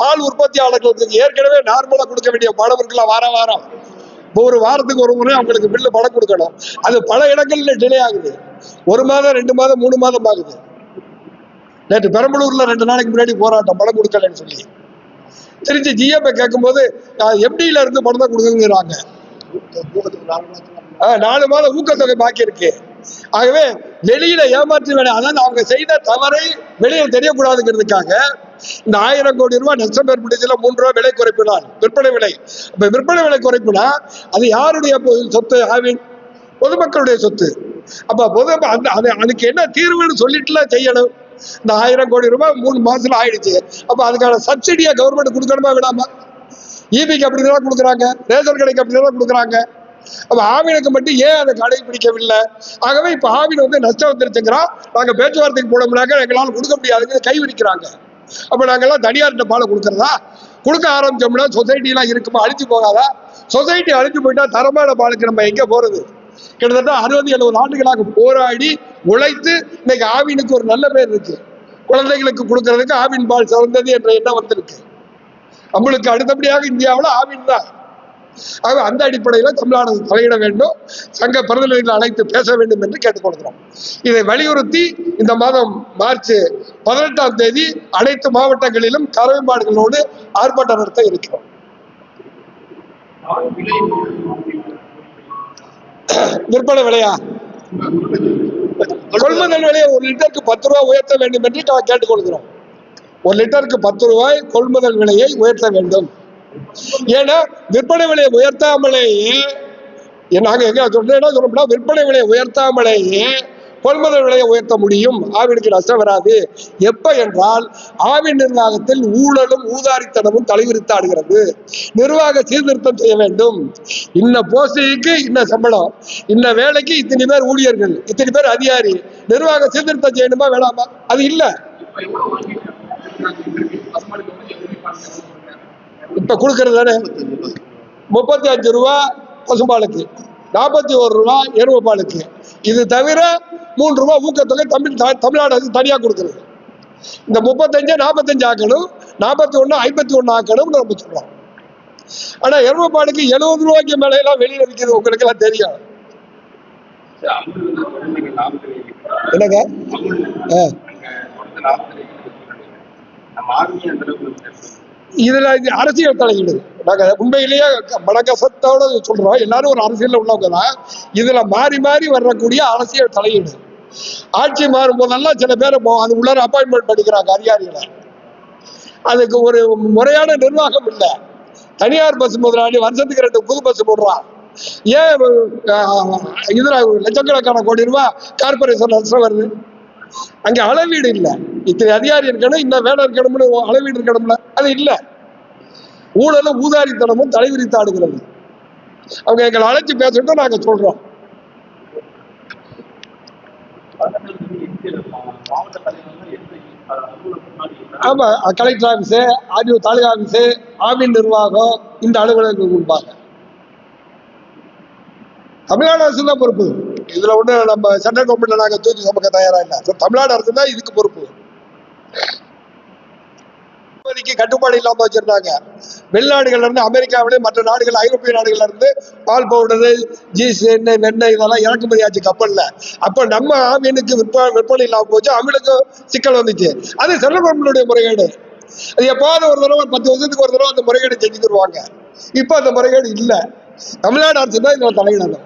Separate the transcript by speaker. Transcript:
Speaker 1: பால் உற்பத்தியாளர்களுக்கு ஏற்கனவே நார்மலா கொடுக்க வேண்டிய பணம் வார வாரம். இப்போ ஒரு வாரத்துக்கு ஒரு முறை அவங்களுக்கு பில்லு பணம் கொடுக்கணும். அது பல இடங்கள்ல டிலே ஆகுது. ஒரு மாதம் ரெண்டு மாதம் மூணு மாதம் ஆகுது. நேற்று பெரம்பலூர்ல ரெண்டு நாளைக்கு முன்னாடி போராட்டம் பணம் கொடுக்கலன்னு சொல்லி. திருச்சி ஜிஎம்ஐ கேட்கும்போது எம்டியில இருந்து பணம் தான் கொடுக்குங்கிறாங்க நாலு மாதம் ஊக்கத்தொகை பாக்கி இருக்கு. ஆகவே வெளியில ஏமாற்றி வேணும் அதாவது அவங்க செய்த தவறை வெளியில் தெரியக்கூடாதுங்கிறதுக்காக இந்த ஆயிரம் கோடி ரூபாய் நஷ்டம் ஏற்பட்டுச்சுல மூன்று ரூபாய் விலை குறைப்பினால் விற்பனை விலை. இப்ப விற்பனை விலை குறைப்புனா அது யாருடைய சொத்து ஆவின்? பொதுமக்களுடைய சொத்து. அப்ப பொது அந்த அது அதுக்கு என்ன தீர்வுன்னு சொல்லிட்டுல செய்யணும். இந்த ஆயிரம் கோடி ரூபாய் மூணு மாசத்துல ஆயிடுச்சு. அப்ப அதுக்கான சப்சிடியா கவர்மெண்ட் கொடுக்கணுமா விடாம ஈபிக்கு அப்படிதான் கொடுக்குறாங்க. ரேஷன் கடைக்கு அப்படிதான் கொடுக்குறாங்க. அப்ப ஆவினுக்கு மட்டும் ஏன் அதை கடைபிடிக்கவில்லை ஆகவே இப்ப ஆவின் வந்து நஷ்டம் வந்துருச்சுங்கிறான் நாங்க பேச்சுவார்த்தைக்கு போனோம்னாக்க எங்களால் கொடுக்க முடியாதுன்னு கை விரிக்கிறாங்க. அப்போ நாங்கெல்லாம் தனியார்கிட்ட பாலை கொடுக்கறதா? கொடுக்க ஆரம்பிச்சோம்னா சொசைட்டிலாம் இருக்குமா? அழிச்சு போகாதா? சொசைட்டி அழிச்சு போயிட்டா தரமான பாலுக்கு நம்ம எங்க போறது? கிட்டத்தட்ட அறுபது எழுபது ஆண்டுகளாக போராடி உழைத்து இன்னைக்கு ஆவினுக்கு ஒரு நல்ல பேர் இருக்கு. குழந்தைகளுக்கு கொடுக்கறதுக்கு ஆவின் பால் சிறந்தது என்ற எண்ணம் வந்திருக்கு. நம்மளுக்கு அடுத்தபடியாக இந்தியாவில் ஆவின் தான். ஆக அந்த அடிப்படையில் தமிழ்நாடு தலையிட வேண்டும். சங்க பிரதிநிதிகளை அழைத்து பேச வேண்டும் என்று கேட்டுக்கொள்கிறோம். இதை வலியுறுத்தி இந்த மாதம் மார்ச் பதினெட்டாம் தேதி அனைத்து மாவட்டங்களிலும் கறவை ஆர்ப்பாட்டம் நடத்த இருக்கிறோம். விற்பனை விலையா? கொள்முதல் விலையை ஒரு லிட்டருக்கு பத்து ரூபாய் உயர்த்த வேண்டும் என்று கேட்டுக் கேட்டுக்கொள்கிறோம். ஒரு லிட்டருக்கு பத்து ரூபாய் கொள்முதல் விலையை உயர்த்த வேண்டும். ஏன்னா விற்பனை விலையை உயர்த்தாமலேயே ஏ, நாங்க எங்க சொல்றோம் சொல்லப்படா விற்பனை விலையை உயர்த்தாமலேயே கொள்முதல் விலையை உயர்த்த முடியும். ஆவினுக்கு நஷ்டம் வராது. எப்ப என்றால் ஆவின் நிர்வாகத்தில் ஊழலும் ஊதாரித்தனமும் தலைவிரித்தாடுகிறது நிர்வாக சீர்திருத்தம் செய்ய வேண்டும். இன்ன போஸ்டிங்க்கு இன்ன சம்பளம் இன்ன வேலைக்கு இத்தனை பேர் ஊழியர்கள் இத்தனை பேர் அதிகாரி. நிர்வாக சீர்திருத்தம் செய்யணுமா வேணாமா? அது இல்ல. இப்ப கொடுக்கறது தானே? முப்பத்தி அஞ்சு ரூபா பசும்பாலுக்கு நாற்பத்தி ஒரு ரூபா எருவ பாலுக்கு இது தவிர மூன்று ரூபா ஊக்கத்தொகை தமிழ் தமிழ்நாடு அரசு தனியா கொடுக்குறது. இந்த முப்பத்தஞ்சு நாற்பத்தஞ்சு ஆக்கணும் நாற்பத்தி ஒண்ணு ஐம்பத்தி ஒண்ணு ஆக்கணும்னு நம்ம சொல்றோம். ஆனா எருவ பாலுக்கு எழுபது ரூபாய்க்கு மேலே எல்லாம் வெளியில் விற்கிறது உங்களுக்கு எல்லாம் தெரியும் என்னங்க? ஆ. இதுல இது அரசியல் தலையீடு நாங்க உண்மையிலேயே மனக்கசத்தோட சொல்றோம் எல்லாரும் ஒரு அரசியல்ல உள்ளவங்க தான் இதுல மாறி மாறி வரக்கூடிய அரசியல் தலையீடு ஆட்சி மாறும் போதெல்லாம் சில பேர் அது உள்ளார அப்பாயின்மெண்ட் பண்ணிக்கிறாங்க அதிகாரிகளை. அதுக்கு ஒரு முறையான நிர்வாகம் இல்லை. தனியார் பஸ் முதலாளி வருஷத்துக்கு ரெண்டு புது பஸ் போடுறான். ஏன் அஹ், இதுல லட்சக்கணக்கான கோடி ரூபாய் கார்பரேஷன் வருது? அங்கே அளவீடு இல்லை. இத்தனை அதிகாரி இருக்கணும் இந்த வேலை இருக்கணும்னு அளவீடு இருக்கணும்ல? அது இல்லை. ஊழலும் ஊதாரித்தனமும் தலைவிரித்தாடுகிறது அவங்க எங்களை அழைச்சி பேசட்டும் நாங்க சொல்றோம். ஆமா collector office RTO taluka office Aavin நிர்வாகம் இந்த அலுவலகங்கள் கொடுப்பாங்க. தமிழ்நாடு அரசு தான் பொறுப்பு. இதுல ஒண்ணு நம்ம சென்ட்ரல் கவர்மெண்ட்ல நாங்க தூக்கி சுமக்க தயாரா இல்ல. தமிழ்நாடு அரசு தான் இதுக்கு பொறுப்பு. கட்டுப்பாடு இல்லாம வச்சிருந்தாங்க. வெளிநாடுகள்ல இருந்து அமெரிக்காவிலே மற்ற நாடுகள் ஐரோப்பிய நாடுகள்ல இருந்து பால் பவுடர் ஜீஸ் எண்ணெய் வெண்ணெய் இதெல்லாம் இறக்குமதி ஆச்சு கப்பல்ல. அப்ப நம்ம ஆவியனுக்கு விற்பனை விற்பனை இல்லாம போச்சு அவங்களுக்கும் சிக்கல் வந்துச்சு. அது சென்ட்ரல் முறைகேடு. அது எப்பாவது ஒரு தடவை பத்து வருஷத்துக்கு ஒரு தடவை அந்த முறைகேடு செஞ்சு தருவாங்க. இப்ப அந்த முறைகேடு இல்ல. தமிழ்நாடு அரசு தான் இதுல தலையிடணும்